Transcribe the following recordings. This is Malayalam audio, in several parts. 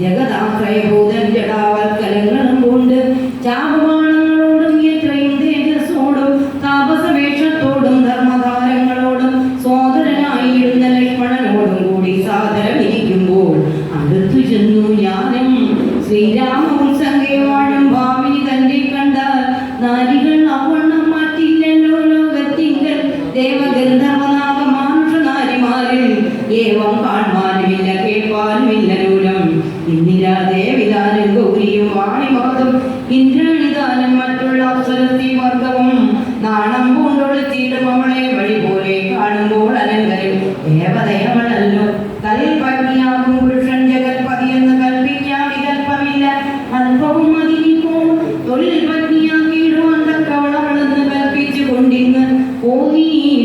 ജഗദാശ്രയഭൂതം ജടാവൽക്കലങ്ങളും കൊണ്ട് ചാപമാണങ്ങളോടും എത്രയും തേജസ്സോടും താപസവേഷത്തോടും ധർമ്മതാരങ്ങളോടും സോദരനായിരുന്ന ലക്ഷ്മണനോടും കൂടി സാദരം ഇരിക്കുമ്പോൾ അടുത്തു ചെന്നു ഞാനും ശ്രീരാമവും സംഗയവാഴും ഭാമിനി തന്നെ കണ്ട നാരികൾ അവണ്ണം മാറ്റില്ലല്ലോ ലോകത്തിങ്കൽ ദേവഗന്ധർവനാഥ മാനുഷനാരിമാരിൽ ഏവം കാൺമാനുമില്ല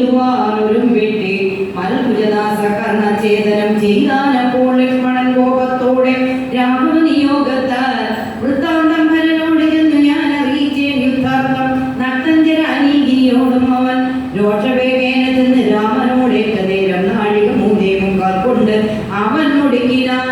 നീളുവാനൊരും വിട്ടി മൽഭുജദാസ കർണഛേദനം ചെയ്യാനപ്പോൾ ലക്ഷ്മണൻ കോപത്തോടെ രാഘവ നിയോഗത്താൽ വൃത്താന്തം ഭരനോട് ചെന്നു ഞാൻ അറിയിച്ചേൻ യുദ്ധാർത്ഥം. നർത്തഞ്ചര അനീതിയോടും അവൻ രോഷവേഗേന ചെന്ന് രാമനോടേറ്റ നേരം നാഴിക മൂന്നേ മുക്കാൽ കൊണ്ട് അവൻ മുടുക്കിനാൻ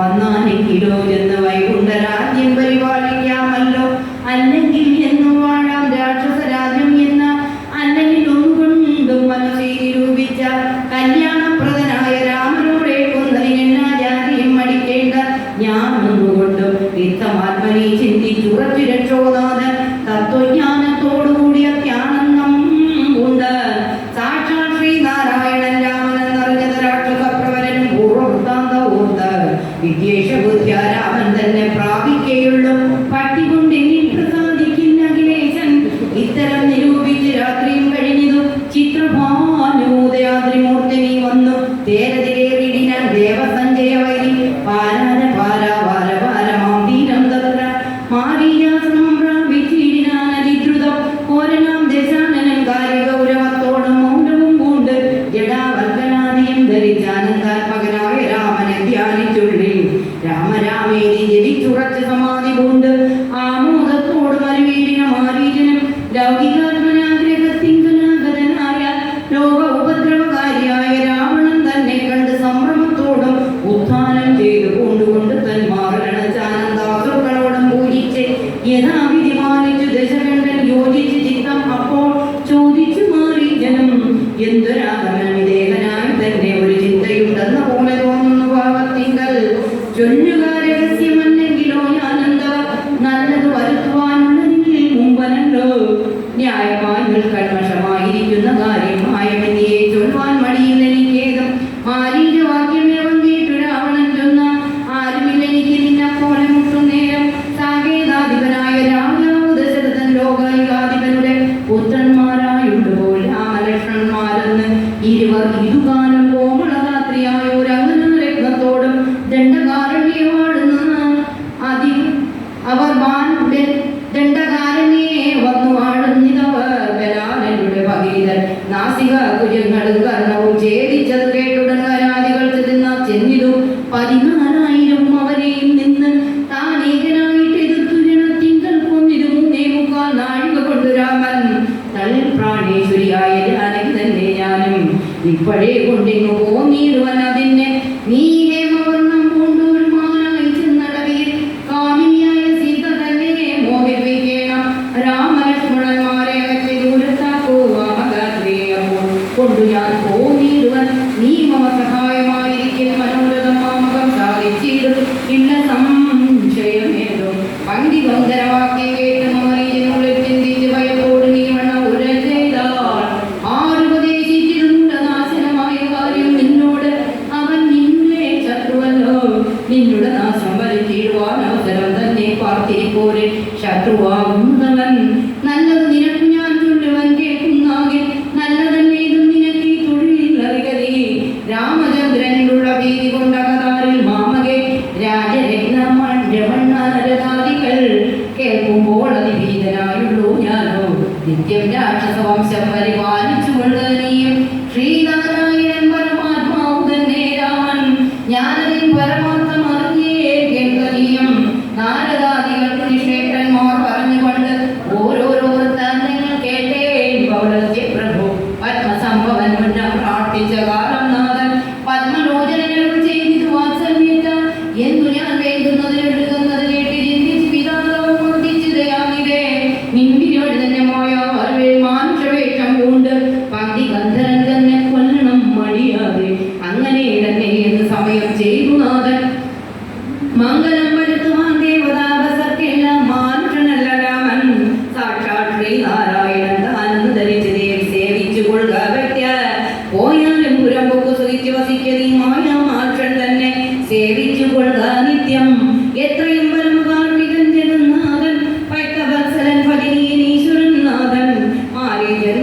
വന്നാനെങ്കിലോ കേശവ രാമൻ തന്നെ പ്രാപിക്കുകയുള്ളൂ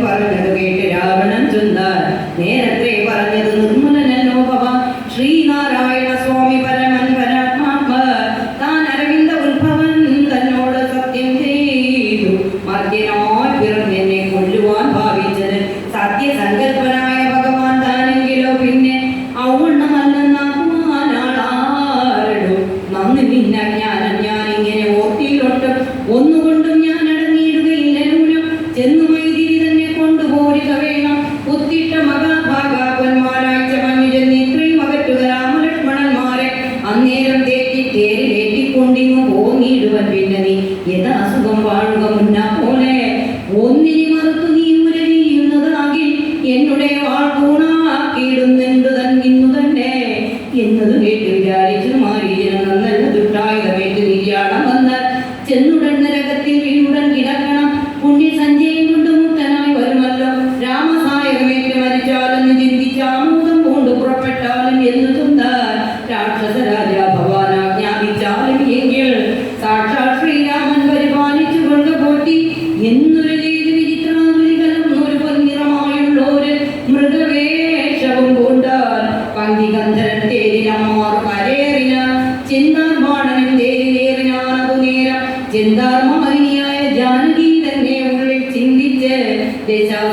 Padre കൊണ്ടിങ്ങു പോങ്ങിയിടുവൻ പിന്നെ നീ. യഥാ സുഖം വാഴുക മുന്നാ പോലെ. ഒന്നിനെ മറുത്തു നീ ഉരലിയുന്നതാകിൽ എന്നുടെ വാൾകൂണാക്കിയിടുന്നെന്തു തൻ ഇന്നു തന്നെ. എന്നത് കേട്ട് വിചാരിച്ചു മാറിയിരുന്ന നല്ല ദുട്ടായുധമേറ്റ് നീയാടം വന്ന് ചെന്നുടൻ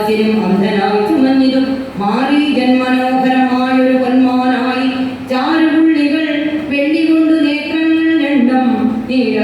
സാഹചര്യം അന്ധനായി ചുമഞ്ഞിലും മാറി ജന്മനോഹരമായൊരു പൊന്മാനായി ചാരപുള്ളികൾ വെള്ളികൊണ്ടു നേത്രങ്ങൾ രണ്ടം നീഴ